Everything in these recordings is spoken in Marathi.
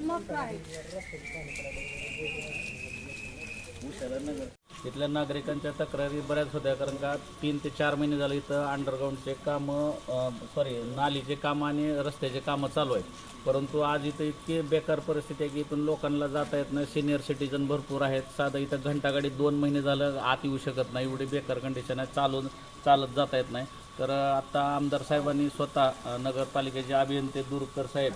मग काय इथल्या नागरिकांच्या तक्रारी बऱ्याच होत्या कारण का तीन ते चार महिने झाले इथं अंडरग्राऊंडचे कामं सॉरी नालीचे कामं आणि रस्त्याचे कामं चालू आहेत. परंतु आज इथं इतकी बेकार परिस्थिती आहे की इथून लोकांना जाता येत नाही सिनियर सिटीजन भरपूर आहेत. साधं इथं घंटागाडी दोन महिने झालं आत येऊ शकत नाही एवढी बेकार कंडिशन आहे. चालून चालत जाता येत नाही. तर आत्ता आमदार साहेबांनी स्वतः नगरपालिकेचे अभियंते दुरकर साहेब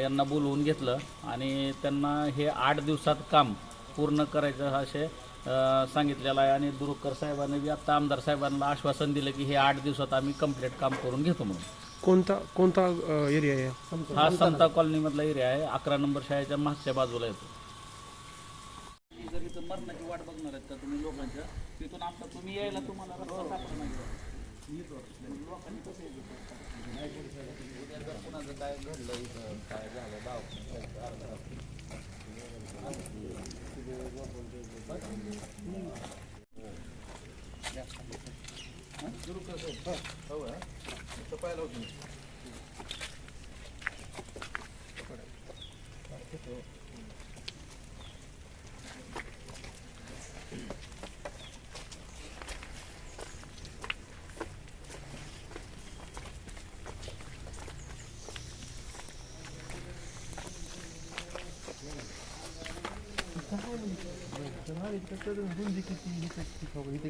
यांना बोलवून घेतलं आणि त्यांना हे आठ दिवसात काम पूर्ण करायचं असे सांगितलेलं आहे आणि दुरुकर साहेबांनी बी आता आमदार साहेबांना आश्वासन दिलं की हे आठ दिवसात आम्ही कंप्लीट काम करून घेतो म्हणून. कोणता कोणता एरिया आहे? हा समता कॉलनीमधला एरिया आहे. अकरा नंबर शाळेच्या मागच्या बाजूला येतो. जर इथं मरणाची वाट बघणार आहेत का तुम्ही लोकांच्या तिथून तुम्ही यायला तुम्हाला रस्ता सापडणार नाही लोकांनी कसं यायचं? उद्या जर कुणाचं काय घडलं इथं काय झालं दाव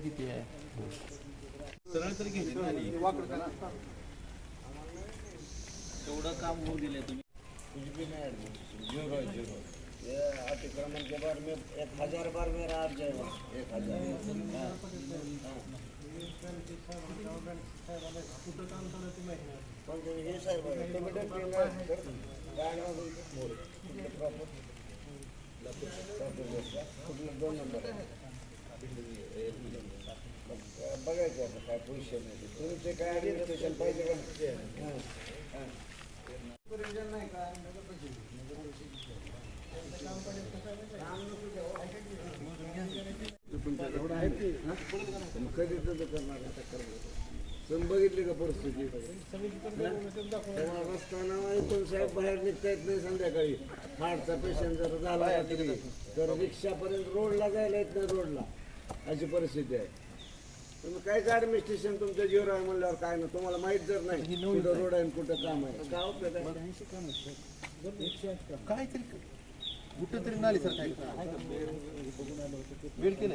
किती आहे तेवढं काम होऊ दिले तुम्ही अतिक्रमण के बारे में एक हज़ार बार मेरा आप जाएगा एक हज़ार हे साहेब कुठलं दोन नंबर बघायचं आता काय पोझिशन नाही तुम्ही ते काय ॲडमिनिस्ट्रेशन पाहिजे का हां? हां नाही का कधी करणार आता करणार? तुम्ही बघितली का परिस्थिती? ऐकून साहेब बाहेर निघता येत नाही संध्याकाळी. हार्टचा पेशंट जर झाला तर. रिक्षापर्यंत रोडला जायला येत नाही रोडला. अशी परिस्थिती आहे. तुम्ही काय ॲडमिनिस्ट्रेशन तुमच्या जीवर आहे म्हणल्यावर काय ना तुम्हाला माहीत जर नाही कुठं रोड आहे आणि कुठं काम आहे. काय उपयोग आहे काहीतरी कुठं तरी नाली सर काय? वेळ केलं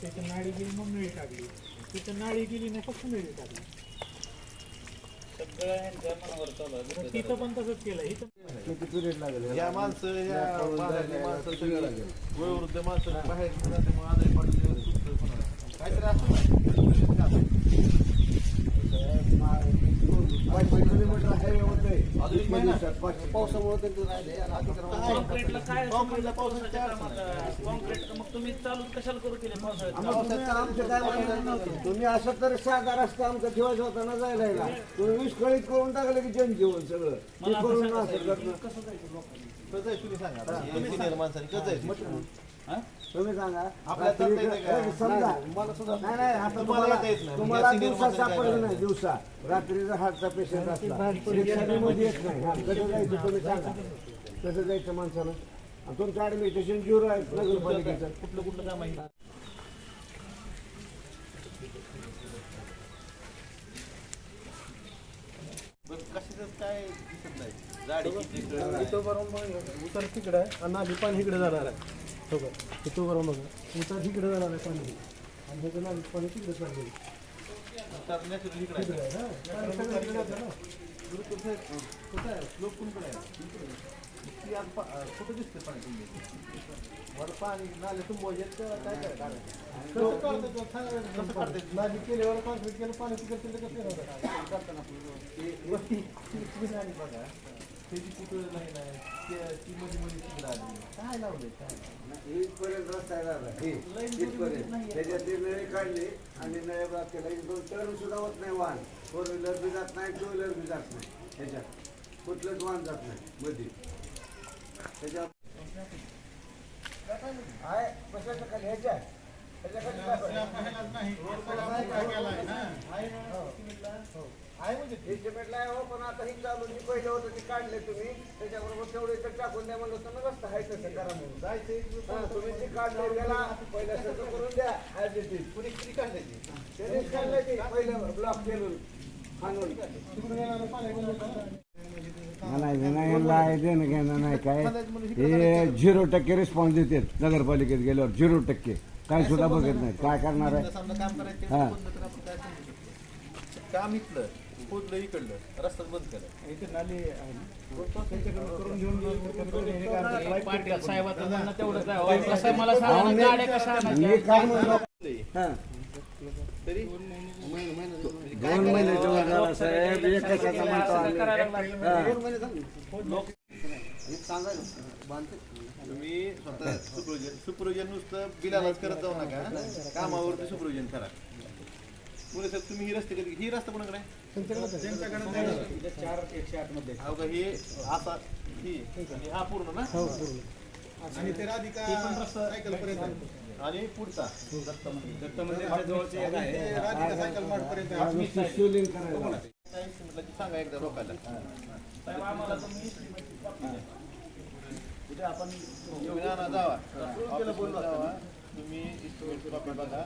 त्याच्या नाळी गेली मग मिळी टाकली. तिथं नाळी गेली नाही फक्त मिळी टाकली. तिथं पण तसंच केलं. इथं या माणसं या बाहेरची माणसं सगळी वयोवृद्ध माणसं बाहेर आजारी पडले. काहीतरी असं किलोमीटर हायवे होतंय अजून एक महिना पावसामुळे त्यांचं राहिले कॉन्क्रीटला काय कॉन्क्रीटला पावसाच्या कॉन्क्रीट मग तुम्ही चालू कशाला करू केले पावसाळ्यात? आमचं आमचं काय म्हणणं नव्हतं. तुम्ही असं तर साधा रस्ता आमचा ठेवायचा होता ना जायला. यायला. तुम्ही विस्कळीत करून टाकलं की जनजीवन सगळं. करून असं करणं. कसं आहे तुम्ही सांगा. आता. engineer माणसाने कसं आहे? तुम्ही सांगा. आपल्या? हे समजा. मला सुद्धा नाही नाही आता तुम्हाला दिवसा सापडलं नाही? दिवसा. रात्रीचा हार्टचा पेशंट असला. रिक्षामध्ये येत नाही. हा, कसं जायचं तुम्ही सांगा. कसं जायचं माणसानं आणि तुमचं ऍडमिनिस्ट्रेशन ज्युरो आहे नगरपालिकेचं. कुठलं कुठलं काम आहे काय दिसत नाही? उतर तिकडे आहे आणि नाली पाणी इकडे जाणार आहे. हो का इथं बरोबर बघा उतर तिकडे जाणार आहे पाणी आणि ह्याचं नाली पाणी तिकडे चाललेलं आहे. नॅचरल इकडे आहे. तिकडे आहे, हा. पाणी सगळं इकडे जातं ना. गुरुकुल साहेब, कुठं आहे? लोक कोणकडे आहे? ती आज पा- अं, कुठं दिसते पाणी तुमच्या मला पाणी नाले तुंबवायचे काय काय काढायचं कसं काढतात तो? सांगा बरं. कसं काढतात? नाली केल्यावर कॉन्क्रीट केलं पाणी तिकडे तिकडे कसं येणार? करताना आपलं ते ती नाही बघा त्याची कुठं नाही नाही. ते- ती मध्ये मध्ये तिकडं आली. काय लावलंय काय? इथपर्यंत रस्ता हे इथपर्यंत. त्याच्यात ते नळे काढले आणि नळे केला एक दोन टर्न सुद्धा होत नाही वाहन. फोर व्हीलर बी जात नाही टू व्हीलर बी जात नाही. ह्याच्यात कुठलंच वाहन जात नाही मध्ये. त्याच्यात आहे कशाच्या खाली. ह्याच्या. ह्याच्या खाली आहे म्हणजे हे आहे हो पण आता ही चालू जी पहिले होतं ते काढले तुम्ही. त्याच्याबरोबर तेवढे तर टाकून द्या म्हणलं तर रस्ता आहे तसं करा म्हणून. जायचं हा, तुम्ही जे काढले त्याला पहिल्या सगळं करून द्या. ऍज इट इज कुणी किती काढायची त्यानेच काढलं ते? पहिलं ब्लॉक केलं हाणून तिकडून येणारं पाणी बंद करा. नाही देणं घेणं नाही काय. हे झिरो टक्के रिस्पॉन्स देतात. नगरपालिकेत गेल्यावर झिरो टक्के. काय सुद्धा बघत नाही काय करणार आहे? समजा काम करायचं हा. बंद तर आपण काय समजू शकतो? काम इथलं. पोचलं इकडलं रस्ताच बंद केलं. इथे नाली आहे. त्यांच्याकडून करून घेऊन हे काम पाटील साहेबाचं म्हणणं तेवढंच आहे. हो. कसं आहे? मला सांगा ना, गाड्या कशा मी आणायच्या? काय म्हणलो हा, तरी? दोन महिन्याच्या वर झाला साहेब एक कशाचा म्हणतो आम्ही. हा. तुम्ही स्वतः सुपरविजन सुपरविजन नुसतं बिलालाच करत जाऊ नका कामावरती सुपरविजन करा. पुढे सर तुम्ही ही रस्ते कधी ही रस्ता कोणाकडे आहे? चार एकशे आठमध्ये अहो का हे असा ही. आणि हा पूर्ण ना हो पूर्ण आणि ते राधिका सायकल पर्यंत आणि पुढचा. दत्त मंदिर जवळचे एक आहे. ते राधिका सायकल मार्ट पर्यंत हा. म्हटलं की सांगा एकदा लोकांना. साहेब, आम्हाला तुम्ही कुठे आपण जावा. ऑफिसला जावा. तुम्ही इस्टिमेट कॉपी बघा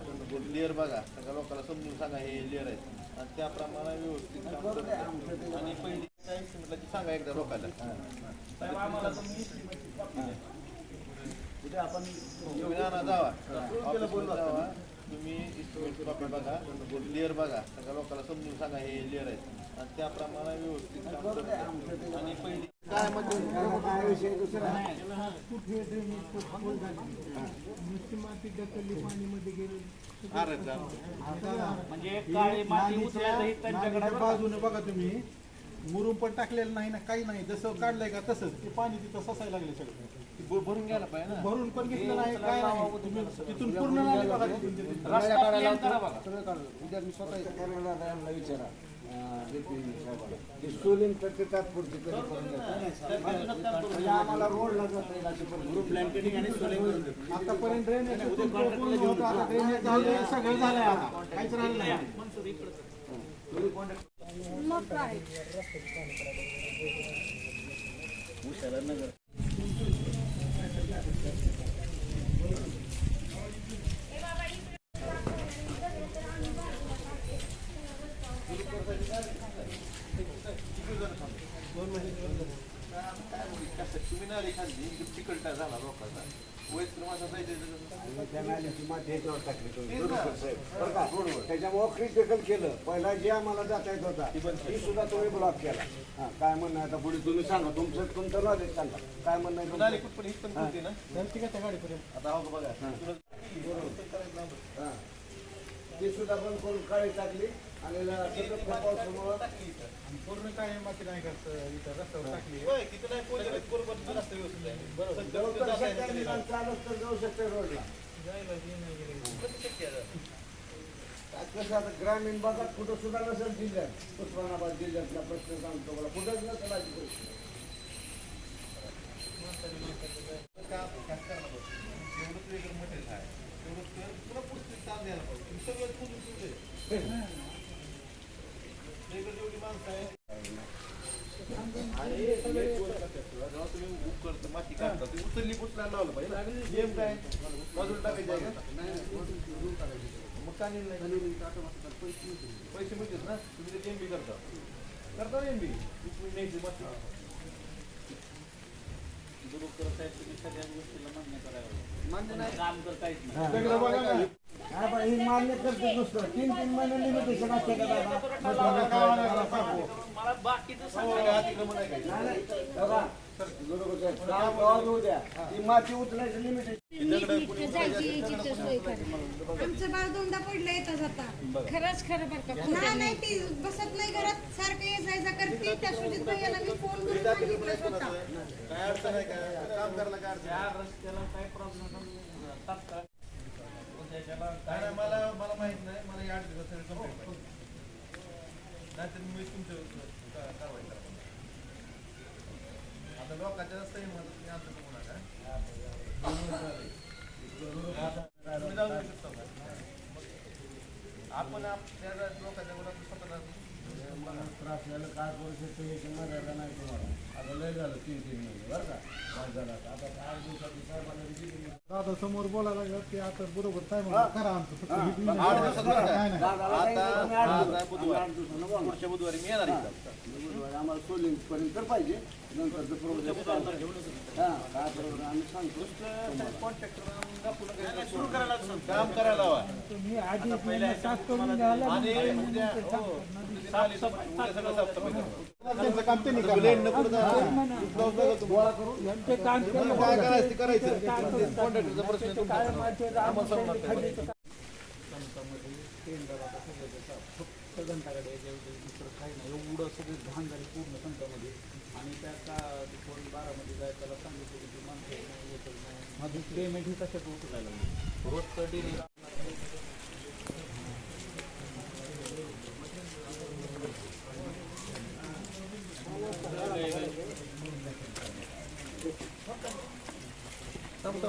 लेअर बघा. सगळ्या लोकांना समजून सांगा हे लेअर आहे आणि त्याप्रमाणे व्यवस्थित काम करतो. आणि पहिली काय की सांगा एकदा लोकांना. आपण नाना जावा. जावा. तुम्ही इस्टिमेट कॉपी बघा लेअर बघा. सगळ्या लोकांना समजून सांगा हे लेअर आहे आणि त्याप्रमाणे व्यवस्थित काम करतो. आणि पहिली काय म्हणजे त्याला काय विषय दुसरा आरच झालं. म्हणजे काळी माती उचलायचं ही त्यांच्याकडे बाजूने बघा तुम्ही. मुरुम पण टाकलेलं नाही ना काही नाही. जसं काढलंय का तसंच. ते पाणी तिथं ससायला लागले सगळं. भरून घ्यायला पाहिजे ना. भरून पण घेतलं नाही काय नाही. तुम्ही तिथून पूर्ण नाली बघा तिथून ते तिथं. रस्ता प्लेन करा बघा. सगळं काढलं उद्या मी स्वतः यांना विचारा. अं, VP साहेबाला. ते शिवलिंग तर ते तात्पुरती कधी करून देतात. म्हणजे आम्हाला रोडला जाता येईल अशी परिस्थिती. आतापर्यंत ड्रेनेज होतं आता ड्रेनेज झालं सगळं झालंय आता. काहीच राहिलं नाही. मग काय? चिकलटा झाला लोकांचा. वयस्कर माणसं जायचं आणि त्या नाल्याची माती ह्याच्यावर टाकली तुम्ही. बरोबर साहेब. बरं का? त्याच्यामुळं क्रिटिकल केलं. पहिला जे आम्हाला जाता येत होता ती सुद्धा तुम्ही ब्लॉक केला. हा काय म्हणणं आता पुढे तुम्ही सांगा. तुमचं तुमचं नॉलेज सांगा. काय म्हणणं आहे तुमचं? कुठपण इथं होती ना? त्यांची काय त्या गाडीपर्यंत? आता हो का बघा. हा. ती सुद्धा पण करून काळी टाकली. आणि ला- सतत पावसामुळं पूर्ण काय माती नाही करत इथं रस्त्यावर टाकली. चालत तर जाऊ शकते रोडला. कसं आता? कसं आता ग्रामीण भागात कुठं सुद्धा नसेल जिल्ह्यात. उस्मानाबाद जिल्ह्यातला प्रश्न सांगतो मला. कुठंच नसेल. जेवढं तुझ्याकडे मटेरियल आहे, तेवढं कर. तुला पुस्तक ताण द्यायला पाहिजे. तुम्ही सगळं पुसून ठेवलंय. तुझ्याकडे जेवढी माणसं आहे, आणि सगळे जेव्हा तुम्ही बुक करता, माती काढता, ती उचलली लावलं पाहिजे. नियम काय? बाजूला टाकायचे आहे का? मग का नाही? पैसे मिळतात ना तुम्ही ते एमबी करता. करता न्यायची माती गुरुकर साहेब तुम्ही सगळ्या गोष्टीला मान्य करते नुसतं तीन तीन महिने लिमिटेशन असते का दादा? आमचं बाळ दोनदा पडलं येता जाता खरंच खरं बरं का. नाही नाही ती बसत नाही घरात. सारखं ये जायचा करते. त्या सुजित भैयाला मी फोन करून सांगितलं स्वतः. काय अडचण आहे का? काम करायला काय अडचण त्या रस्त्याला काय प्रॉब्लेम तात्काळ मला मला माहीत नाही मला या आठ दिवस नाहीतर मी तुमच्या कारवाई करा आता लोकांच्या सही म्हणत नाही आमचं बघू तुम्ही देऊ शकता का? आपण आप- त्या लोकांच्या विरोधात स्वतःला त्रास झाला काय करू शकतो याची मर्यादा नाही तुम्हाला का. दादा समोर बोलायला लागला ते आता बरोबर काय म्हणा करा आमचं. फक्त ही. आठ दिवसात बरं का? नाही. आता आज आहे बुधवार. पुढच्या मी येणार इथं. आम्हाला सोलिंग पर्यंत तर पाहिजे. नंतरचं प्रोजेक्ट हा काय बरोबर आम्ही सांगतो. काम करायला हवा मी आधी करून द्यायला आणि उद्या हो, उद्या आली तर उद्या सगळं साफसफाई करा. त्यांचं काम त्यांनी आता blend नको ते काम काय करायचं. दुसरं काही नाही एवढं सगळं घाण झाली पूर्ण संतामध्ये आणि त्या का कोण बारामध्ये जाय त्याला सांगितलं की माणसं नाही, येत नाही माझी पेमेंट ही कशात उचलायला लागली रोजचं डेली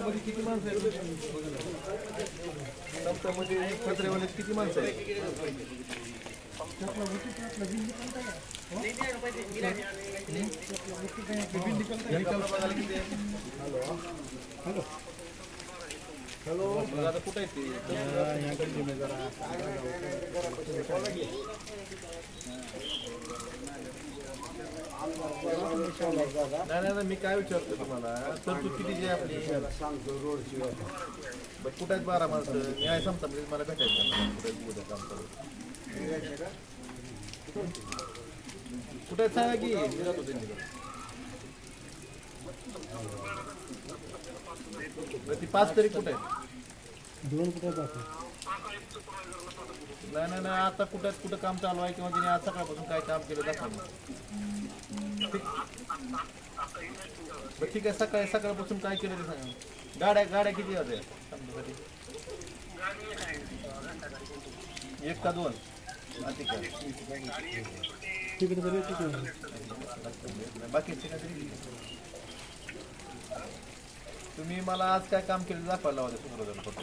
संतामध्ये किती माणसं आहेत संतामध्ये कचरेवाले किती माणसं आहेत? हॅलो आता कुठं आहे ते नाही नाही मी काय विचारतो तुम्हाला? तरतूद आहे आपली? सांगतो रोडची बरं कुठे आहेत बारा माणसं? मी आहे समजा म्हणजे मला भेटायचं. कुठे उद्या काम करू कुठे आहेत सांगा की मी जातो त्यांच्याकडे. ती पाच तरी कुठे आहेत? दोन कुठे जातो नाही नाही नाही आता कुठं कुठं काम चालू आहे किंवा तिने आज सकाळपासून काय काम केलं दाखवा बरं ठीक आहे सकाळी सकाळपासून काय केलं ते सांगा गाड्या गाड्या किती होत्या? समजासाठी. एक का दोन? हा, ठीक आहे. बाकीचे काय तुम्ही मला आज काय काम केलं दाखवायला होतं सुप्रदान फक्त